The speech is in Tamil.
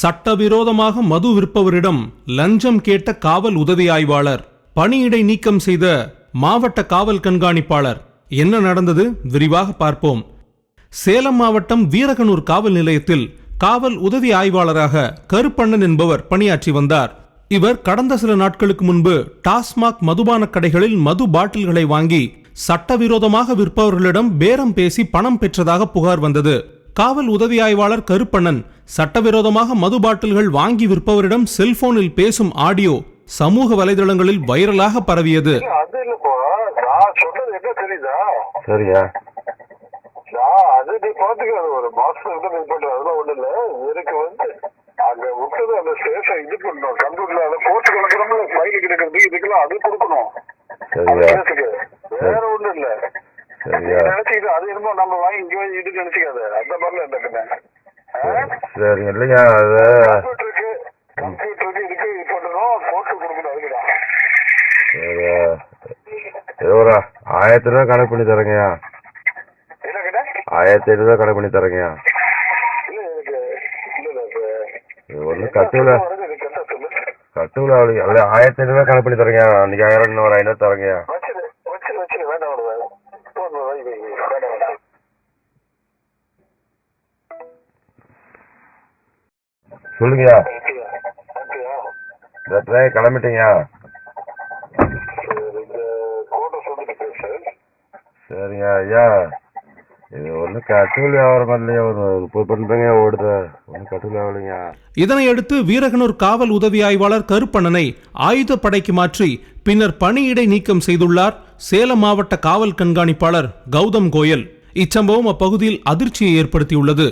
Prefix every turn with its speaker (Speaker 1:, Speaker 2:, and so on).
Speaker 1: சட்டவிரோதமாக மது விற்பவரிடம் லஞ்சம் கேட்ட காவல் உதவி ஆய்வாளர் பணியிடை நீக்கம் செய்த மாவட்ட காவல் கண்காணிப்பாளர். என்ன நடந்தது? விரிவாக பார்ப்போம். சேலம் மாவட்டம் வீரகனூர் காவல் நிலையத்தில் காவல் உதவி ஆய்வாளராக கருப்பண்ணன் என்பவர் பணியாற்றி வந்தார். இவர் கடந்த சில நாட்களுக்கு முன்பு டாஸ்மாக் மதுபான கடைகளில் மது பாட்டில்களை வாங்கி சட்டவிரோதமாக விற்பவர்களிடம் பேரம் பேசி பணம் பெற்றதாக புகார் வந்தது. காவல் உதவி ஆய்வாளர் கருப்பண்ணன் சட்டவிரோதமாக மது பாட்டில்கள் வாங்கி விற்பவரிடம் செல்போனில் பேசும் ஆடியோ சமூக வலைதளங்களில் வைரலாக பரவியது.
Speaker 2: சரியா?
Speaker 3: அது நீ பாத்துக்க அது ஒரு மாசம் வந்து பண்ற அதெல்லாம் ஒண்ணு இல்ல. எனக்கு வந்து அங்க விட்டது அந்த ஸ்டேஷன் இது பண்ணணும். கம்ப்யூட்டர்ல ஃபைல் கிடக்கிறது இதுக்கெல்லாம் அது கொடுக்கணும். அந்த வேற ஒண்ணும் இல்ல. நினைச்சுக்கிட்டு அது என்னமோ நம்ம வாங்கி இங்க வந்து இது நினைச்சுக்காத. அந்த மாதிரில இந்த கண்ணு
Speaker 2: சரி இல்லையா அது
Speaker 3: கம்ப்யூட்டருக்கு கம்ப்யூட்டருக்கு இதுக்கு இது பண்ணணும் போட்டு கொடுக்கணும் அதுக்குதான்.
Speaker 2: சரியா ஏதோ ஒரு ஆயிரத்தி ரூபா கணக்கு பண்ணி தரேங்கய்யா ஆயிரத்தி ஐநூறு ரூபா கணக்கு பண்ணி தரேங்கய்யா ஒன்றும் கட்டுல கட்டுல ஆயிரத்தி ஐநூறு ரூபா கணக்கு பண்ணி தரேங்கய்யா அன்னைக்கு ஆயிரம் இன்னும் ஒரு ஐநூறு தரேங்கய்யா
Speaker 3: கோட்டை சொல்லிட்டு பேசு
Speaker 2: சரிங்க ஐயா. இது ஒன்றும் கட்டுல வியாபாரம் இல்லையா ஒரு முப்பது பண்ணுறேங்க ஓடுது? ஒன்றும் கட்டுல ஆகலைங்க.
Speaker 1: இதனையடுத்து வீரகனூர் காவல் உதவி ஆய்வாளர் கருப்பண்ணனை ஆயுதப்படைக்கு மாற்றி பின்னர் பணியிடை நீக்கம் செய்துள்ளார் சேலம் மாவட்ட காவல் கண்காணிப்பாளர் கௌதம் கோயல். இச்சம்பவம் அப்பகுதியில் அதிர்ச்சியை ஏற்படுத்தியுள்ளது.